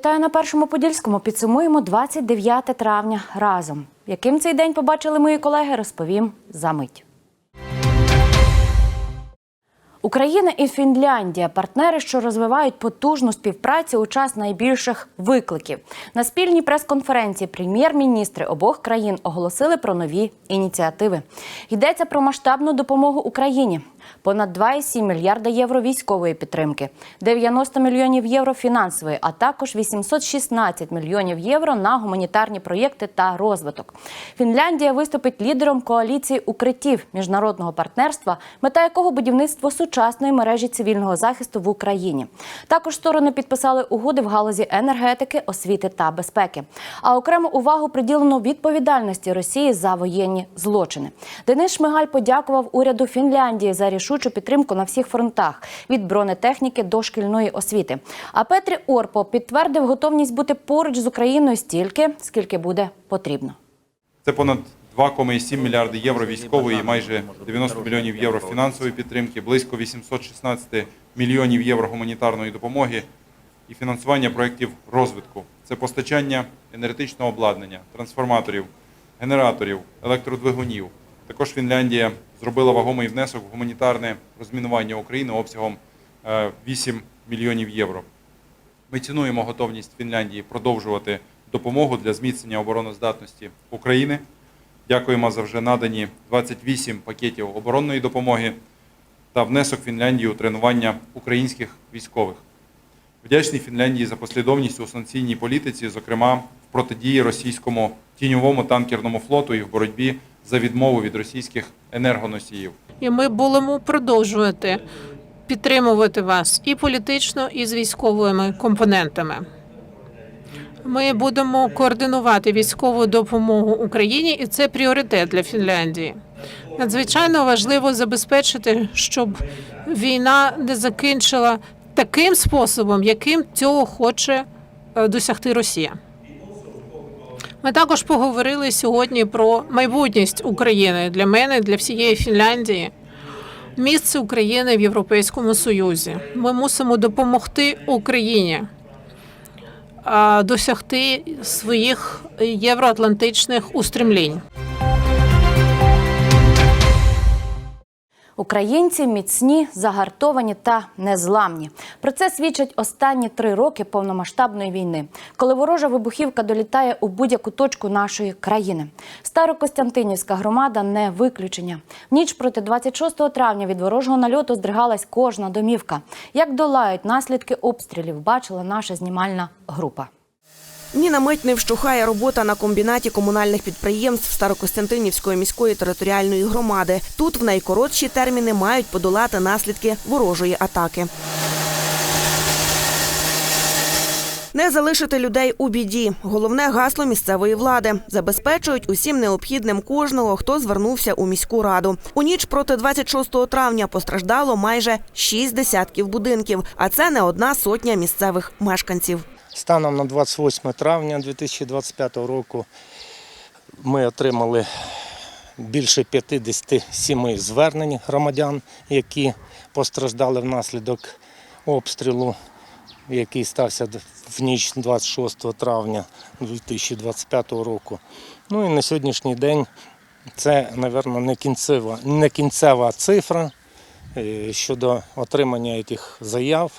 Вітаю на першому подільському. Підсумуємо 29 травня разом. Яким цей день побачили мої колеги, розповім за мить. Україна і Фінляндія партнери, що розвивають потужну співпрацю у час найбільших викликів. На спільній прес-конференції прем'єр-міністри обох країн оголосили про нові ініціативи. Йдеться про масштабну допомогу Україні. Понад 2,7 мільярда євро військової підтримки, 90 мільйонів євро фінансової, а також 816 мільйонів євро на гуманітарні проєкти та розвиток. Фінляндія виступить лідером коаліції укриттів міжнародного партнерства, мета якого будівництво сучасної мережі цивільного захисту в Україні. Також сторони підписали угоди в галузі енергетики, освіти та безпеки. А окрему увагу приділено відповідальності Росії за воєнні злочини. Денис Шмигаль подякував уряду Фінляндії за рішучу підтримку на всіх фронтах від бронетехніки до шкільної освіти. А Петрі Орпо підтвердив готовність бути поруч з Україною стільки, скільки буде потрібно. Це понад 2,7 мільярди євро військової, майже 90 мільйонів євро фінансової підтримки, близько 816 мільйонів євро гуманітарної допомоги і фінансування проєктів розвитку. Це постачання енергетичного обладнання, трансформаторів, генераторів, електродвигунів. Також Фінляндія зробила вагомий внесок в гуманітарне розмінування України обсягом е, 8 мільйонів євро. Ми цінуємо готовність Фінляндії продовжувати допомогу для зміцнення обороноздатності України. Дякуємо за вже надані 28 пакетів оборонної допомоги та внесок Фінляндії у тренування українських військових. Вдячний Фінляндії за послідовність у санкційній політиці, зокрема в протидії російському тіньовому танкерному флоту і в боротьбі за відмову від російських енергоносіїв. І ми будемо продовжувати підтримувати вас і політично, і з військовими компонентами. Ми будемо координувати військову допомогу Україні, і це пріоритет для Фінляндії. Надзвичайно важливо забезпечити, щоб війна не закінчила таким способом, яким цього хоче е, досягти Росія. Ми також поговорили сьогодні про майбутність України для мене, для всієї Фінляндії. Місце України в Європейському Союзі. Ми мусимо допомогти Україні досягти своїх євроатлантичних устремлінь. Українці міцні, загартовані та незламні. Про це свідчать останні три роки повномасштабної війни, коли ворожа вибухівка долітає у будь-яку точку нашої країни. Старокостянтинівська громада не виключення. В ніч проти 26 травня від ворожого нальоту здригалась кожна домівка. Як долають наслідки обстрілів, бачила наша знімальна група. Ні на мить не вщухає робота на комбінаті комунальних підприємств Старокостянтинівської міської територіальної громади. Тут в найкоротші терміни мають подолати наслідки ворожої атаки. Не залишити людей у біді. Головне гасло місцевої влади забезпечують усім необхідним кожного, хто звернувся у міську раду. У ніч проти 26 травня постраждало майже шість десятків будинків, а це не одна сотня місцевих мешканців. Станом на 28 травня 2025 року ми отримали більше 57 звернень громадян, які постраждали внаслідок обстрілу, який стався в ніч 26 травня 2025 року. Ну і на сьогоднішній день це, мабуть, не кінцева, не кінцева цифра е, щодо отримання цих заяв,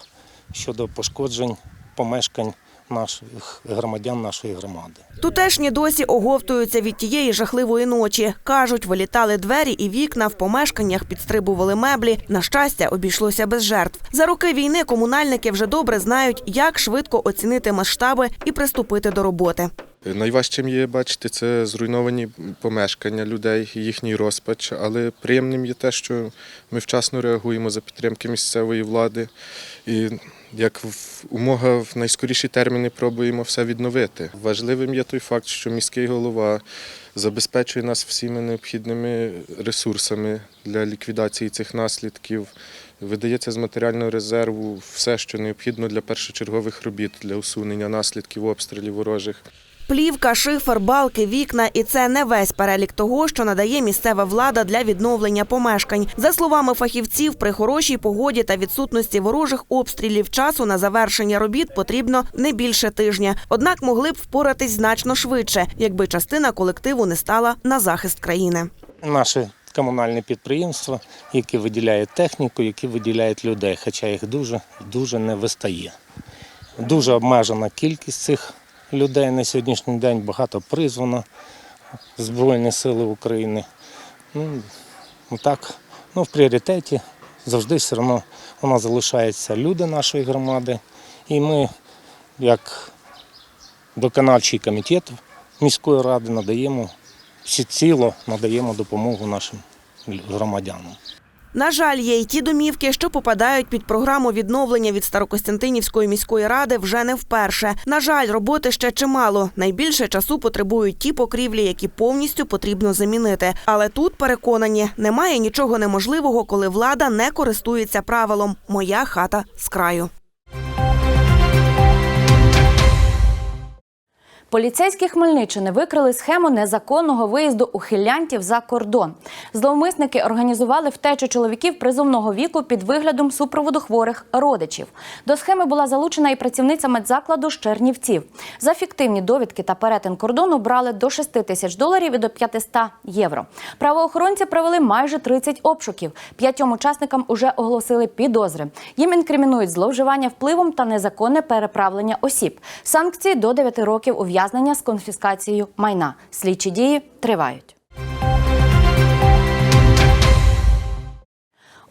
щодо пошкоджень помешкань наших громадян нашої громади. Тутешні досі оговтуються від тієї жахливої ночі. Кажуть, вилітали двері і вікна, в помешканнях підстрибували меблі. На щастя, обійшлося без жертв. За роки війни комунальники вже добре знають, як швидко оцінити масштаби і приступити до роботи. Найважчим є бачити це зруйновані помешкання людей, їхній розпач. Але приємним є те, що ми вчасно реагуємо за підтримки місцевої влади і як в умога в найскоріші терміни пробуємо все відновити. Важливим є той факт, що міський голова забезпечує нас всіми необхідними ресурсами для ліквідації цих наслідків. Видається з матеріального резерву все, що необхідно для першочергових робіт для усунення наслідків обстрілів ворожих. Плівка, шифер, балки, вікна і це не весь перелік того, що надає місцева влада для відновлення помешкань. За словами фахівців, при хорошій погоді та відсутності ворожих обстрілів часу на завершення робіт потрібно не більше тижня. Однак могли б впоратись значно швидше, якби частина колективу не стала на захист країни. Наші комунальні підприємства, які виділяють техніку, які виділяють людей, хоча їх дуже дуже не вистає. Дуже обмежена кількість цих людей на сьогоднішній день, багато призвано Збройні Сили України. Ну, так, ну, в пріоритеті завжди все одно у нас залишаються люди нашої громади. І ми, як виконавчий комітет міської ради, надаємо всеціло надаємо допомогу нашим громадянам. На жаль, є й ті домівки, що попадають під програму відновлення від Старокостянтинівської міської ради вже не вперше. На жаль, роботи ще чимало. Найбільше часу потребують ті покрівлі, які повністю потрібно замінити. Але тут переконані, немає нічого неможливого, коли влада не користується правилом Моя хата з краю. Поліцейські Хмельниччини викрили схему незаконного виїзду ухилянтів за кордон. Зловмисники організували втечу чоловіків призовного віку під виглядом супроводу хворих родичів. До схеми була залучена і працівниця медзакладу з Чернівців. За фіктивні довідки та перетин кордону брали до 6 тисяч доларів і до 500 євро. Правоохоронці провели майже 30 обшуків. П'ятьом учасникам уже оголосили підозри. Їм інкримінують зловживання впливом та незаконне переправлення осіб. Санкції до 9 років ув'язнення з конфіскацією майна. Слідчі дії тривають.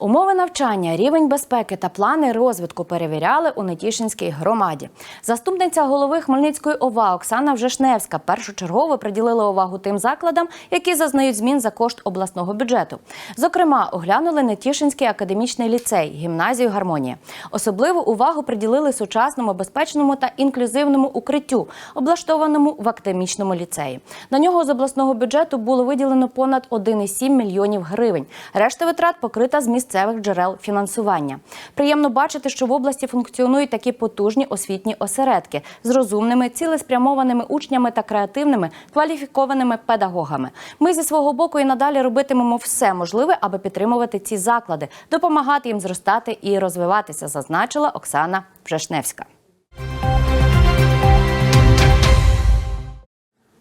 Умови навчання, рівень безпеки та плани розвитку перевіряли у Нетішинській громаді. Заступниця голови Хмельницької ОВА Оксана Вжешневська першочергово приділила увагу тим закладам, які зазнають змін за кошт обласного бюджету. Зокрема, оглянули Нетішинський академічний ліцей, гімназію Гармонія. Особливу увагу приділили сучасному, безпечному та інклюзивному укриттю, облаштованому в академічному ліцеї. На нього з обласного бюджету було виділено понад 1,7 мільйонів гривень. Решта витрат покрита з місцевих джерел фінансування. Приємно бачити, що в області функціонують такі потужні освітні осередки з розумними, цілеспрямованими учнями та креативними кваліфікованими педагогами. Ми зі свого боку і надалі робитимемо все можливе, аби підтримувати ці заклади, допомагати їм зростати і розвиватися, зазначила Оксана Вжешневська.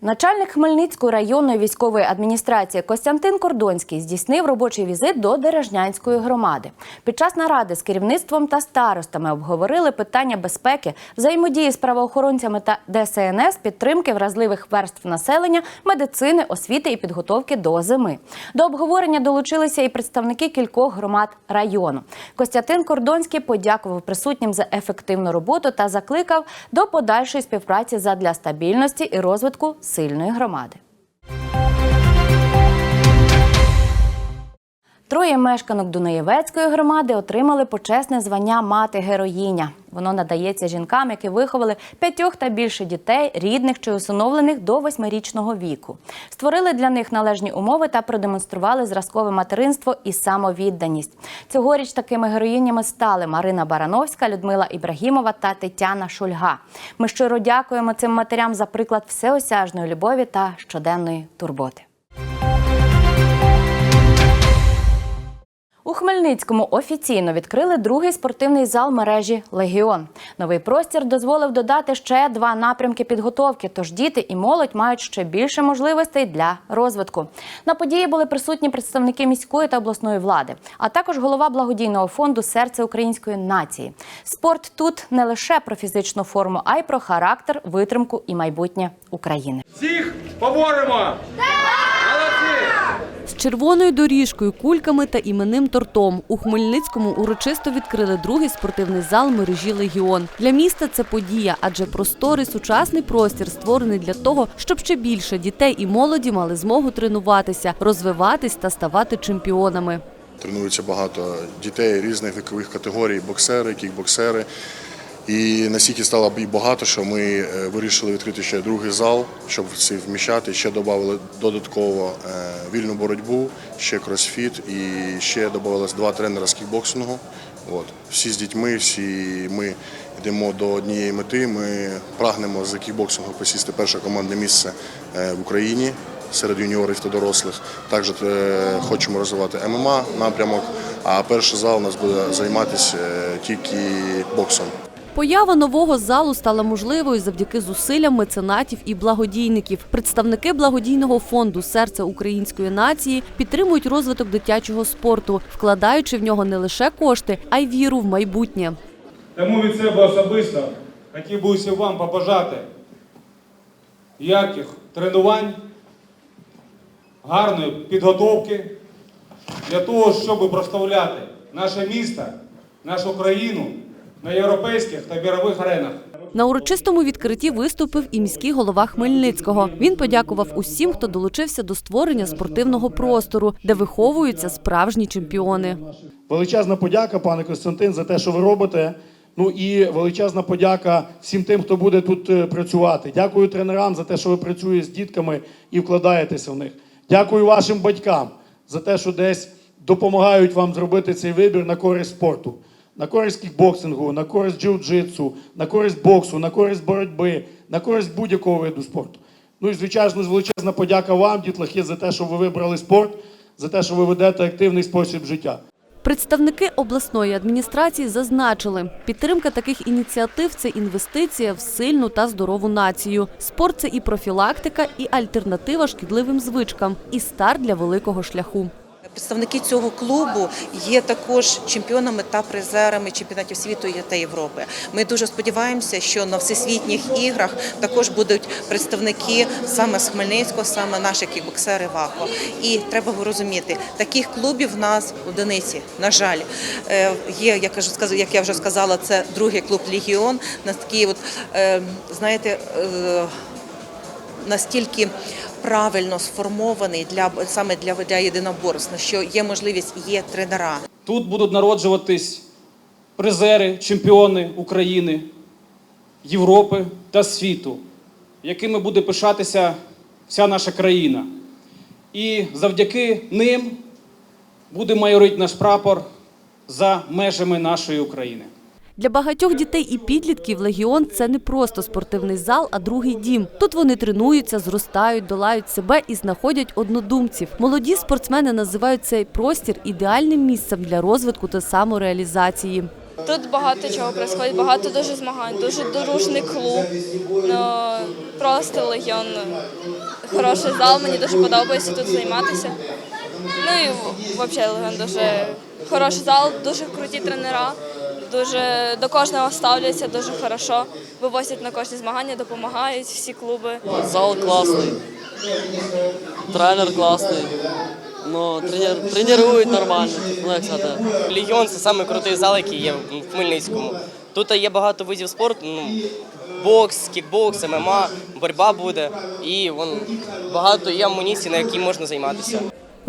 Начальник Хмельницької районної військової адміністрації Костянтин Кордонський здійснив робочий візит до Дережнянської громади. Під час наради з керівництвом та старостами обговорили питання безпеки, взаємодії з правоохоронцями та ДСНС, підтримки вразливих верств населення, медицини, освіти і підготовки до зими. До обговорення долучилися і представники кількох громад району. Костянтин Кордонський подякував присутнім за ефективну роботу та закликав до подальшої співпраці задля стабільності і розвитку сильної громади. Троє мешканок Дунаєвецької громади отримали почесне звання мати героїня. Воно надається жінкам, які виховали п'ятьох та більше дітей, рідних чи усиновлених до восьмирічного віку. Створили для них належні умови та продемонстрували зразкове материнство і самовідданість. Цьогоріч такими героїнями стали Марина Барановська, Людмила Ібрагімова та Тетяна Шульга. Ми щиро дякуємо цим матерям за приклад всеосяжної любові та щоденної турботи. У Хмельницькому офіційно відкрили другий спортивний зал мережі Легіон. Новий простір дозволив додати ще два напрямки підготовки. Тож діти і молодь мають ще більше можливостей для розвитку. На події були присутні представники міської та обласної влади, а також голова благодійного фонду Серце української нації. Спорт тут не лише про фізичну форму, а й про характер, витримку і майбутнє України. Всіх поборемо! Молодці! Червоною доріжкою, кульками та іменним тортом у Хмельницькому урочисто відкрили другий спортивний зал мережі Легіон. Для міста це подія, адже просторий сучасний простір створений для того, щоб ще більше дітей і молоді мали змогу тренуватися, розвиватись та ставати чемпіонами. Тренуються багато дітей різних вікових категорій, боксери, кікбоксери. І настільки стало і багато, що ми е, вирішили відкрити ще другий зал, щоб всі вміщати. Ще додали додатково е, вільну боротьбу, ще кросфіт і ще додавалось два тренера з кікбоксингу. От. Всі з дітьми, всі ми йдемо до однієї мети. Ми прагнемо з кікбоксингу посісти перше командне місце е, в Україні серед юніорів та дорослих. Також хочемо розвивати ММА напрямок, а перший зал у нас буде займатися тільки боксом. Поява нового залу стала можливою завдяки зусиллям меценатів і благодійників. Представники благодійного фонду Серце української нації підтримують розвиток дитячого спорту, вкладаючи в нього не лише кошти, а й віру в майбутнє. Тому від себе особисто хотів би усім вам побажати ярких тренувань, гарної підготовки для того, щоб прославляти наше місто, нашу країну на європейських та мірових аренах. На урочистому відкритті виступив і міський голова Хмельницького. Він подякував усім, хто долучився до створення спортивного простору, де виховуються справжні чемпіони. Величезна подяка, пане Костянтин, за те, що ви робите. Ну і величезна подяка всім тим, хто буде тут е, працювати. Дякую тренерам за те, що ви працюєте з дітками і вкладаєтеся в них. Дякую вашим батькам за те, що десь допомагають вам зробити цей вибір на користь спорту, на користь кікбоксингу, на користь джиу-джитсу, на користь боксу, на користь боротьби, на користь будь-якого виду спорту. Ну і звичайно ж величезна подяка вам, дітлахи, за те, що ви вибрали спорт, за те, що ви ведете активний спосіб життя. Представники обласної адміністрації зазначили, підтримка таких ініціатив це інвестиція в сильну та здорову націю. Спорт це і профілактика, і альтернатива шкідливим звичкам, і старт для великого шляху. Представники цього клубу є також чемпіонами та призерами чемпіонатів світу та Європи. Ми дуже сподіваємося, що на всесвітніх іграх також будуть представники саме з Хмельницького, саме наші кікбоксери ВАКО. І треба розуміти, таких клубів в нас одиниці. На жаль, Е, є, я кажу, як я вже сказала, це другий клуб Легіон. На такий, от е, знаєте. е, настільки правильно сформований для саме для, для єдиноборства, що є можливість, є тренера. Тут будуть народжуватись призери, чемпіони України, Європи та світу, якими буде пишатися вся наша країна. І завдяки ним буде майорити наш прапор за межами нашої України. Для багатьох дітей і підлітків легіон це не просто спортивний зал, а другий дім. Тут вони тренуються, зростають, долають себе і знаходять однодумців. Молоді спортсмени називають цей простір ідеальним місцем для розвитку та самореалізації. Тут багато чого відбувається, багато дуже змагань, дуже дружний клуб. Ну, просто легіон. Хороший зал, мені дуже подобається тут займатися. Ну і взагалі легіон дуже хороший зал, дуже круті тренера, дуже до кожного ставляться дуже хорошо, вивозять на кожні змагання, допомагають всі клуби. Зал классный, тренер классный, но тренер, тренують нормально. Ну, як сказати. Легіон це самий крутий зал, який є в Хмельницькому. Тут є багато видів спорту. Ну, бокс, кікбокс, ММА, боротьба буде. І вон, багато є амуніції, на якій можна займатися.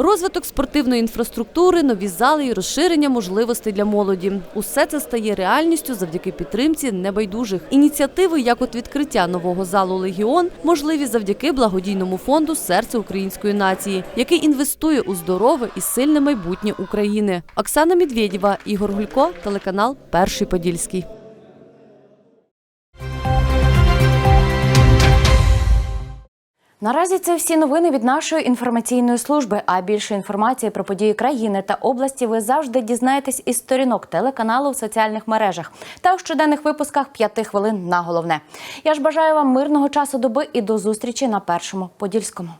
Розвиток спортивної інфраструктури, нові зали і розширення можливостей для молоді. Усе це стає реальністю завдяки підтримці небайдужих. Ініціативи, як от відкриття нового залу Легіон, можливі завдяки благодійному фонду Серце української нації, який інвестує у здорове і сильне майбутнє України. Оксана Медведєва, Ігор Гулько, телеканал Перший Подільський. Наразі це всі новини від нашої інформаційної служби. А більше інформації про події країни та області ви завжди дізнаєтесь із сторінок телеканалу в соціальних мережах та у щоденних випусках п'яти хвилин на головне. Я ж бажаю вам мирного часу доби і до зустрічі на першому подільському.